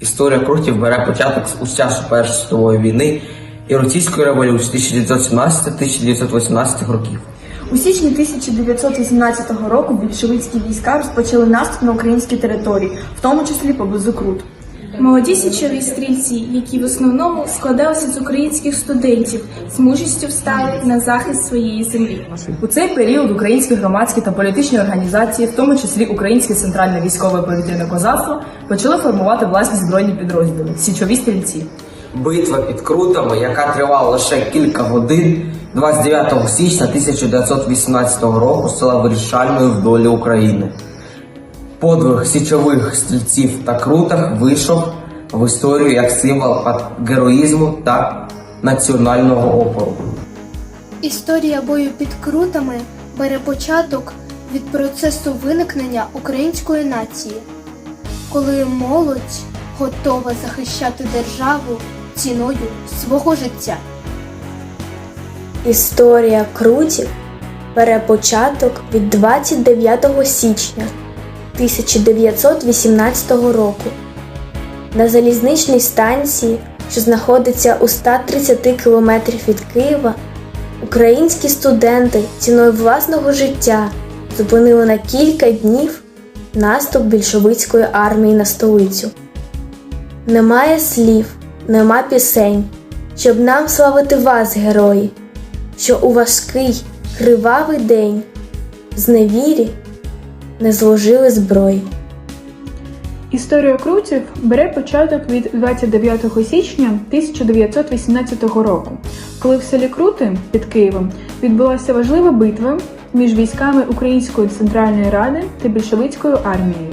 Історія крутів бере початок з часу Першої світової війни і російської революції 1917-1918 років. У січні 1918 року більшовицькі війська розпочали наступ на українські території, в тому числі поблизу Крут. Молоді січові стрільці, які в основному складалися з українських студентів, з мужістю встали на захист своєї землі. У цей період українські громадські та політичні організації, в тому числі Українське центральне військове повітряне козацтво, почали формувати власні збройні підрозділи січові стрільці. Битва під Крутами, яка тривала лише кілька годин, 29 січня 1918 року стала вирішальною в долі України. Подвиг січових стрільців та крутах вийшов в історію як символ героїзму та національного опору. Історія бою під крутами бере початок від процесу виникнення української нації, коли молодь готова захищати державу ціною свого життя. Історія крутів бере початок від 29 січня 1918 року. На залізничній станції, що знаходиться у 130 кілометрів від Києва, українські студенти ціною власного життя зупинили на кілька днів наступ більшовицької армії на столицю. Немає слів, нема пісень, щоб нам славити вас, герої, що у важкий, кривавий день з невірі не зложили зброї. Історія крутів бере початок від 29 січня 1918 року, коли в селі Крути під Києвом відбулася важлива битва між військами Української центральної ради та більшовицькою армією.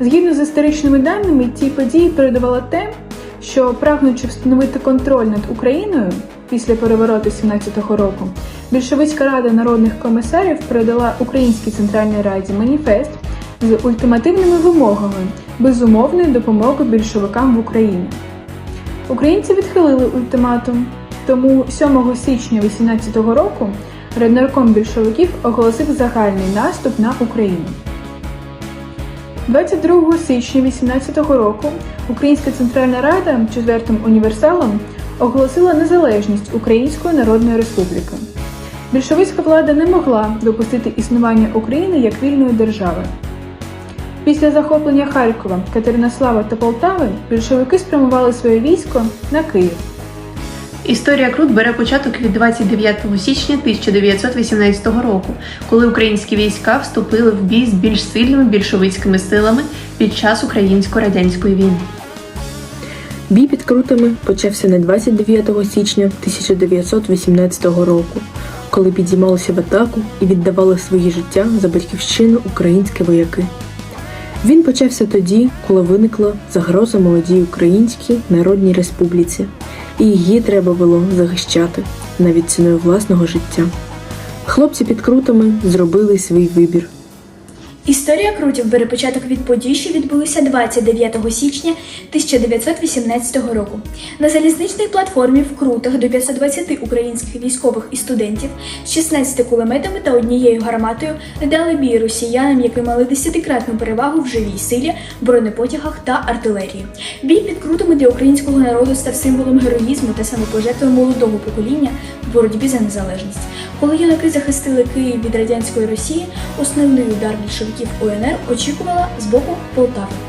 Згідно з історичними даними, ці події передувало те, що прагнучи встановити контроль над Україною після перевороту 17-го року, більшовицька рада народних комісарів передала Українській центральній раді маніфест з ультимативними вимогами безумовної допомоги більшовикам в Україні. Українці відхилили ультиматум, тому 7 січня 18 року Раднарком більшовиків оголосив загальний наступ на Україну. 22 січня 18 року Українська Центральна Рада четвертим універсалом оголосила незалежність Української Народної Республіки. Більшовицька влада не могла допустити існування України як вільної держави. Після захоплення Харкова, Катеринослава та Полтави більшовики спрямували своє військо на Київ. Історія Крут бере початок від 29 січня 1918 року, коли українські війська вступили в бій з більш сильними більшовицькими силами під час українсько-радянської війни. Бій під крутами почався не 29 січня 1918 року, коли підіймалися в атаку і віддавали свої життя за батьківщину українські вояки. Він почався тоді, коли виникла загроза молодій Українській Народній Республіці, і її треба було захищати навіть ціною власного життя. Хлопці під крутами зробили свій вибір. Історія крутів бере початок від подій, що відбулися 29 січня 1918 року. На залізничній платформі в Крутах до 520 українських військових і студентів з 16 кулеметами та однією гарматою дали бій росіянам, які мали десятикратну перевагу в живій силі, бронепотягах та артилерії. Бій під крутами для українського народу став символом героїзму та самопожертви молодого покоління в боротьбі за незалежність. Коли юнаки захистили Київ від радянської Росії, основний удар більшовиків УНР очікувала з боку Полтави.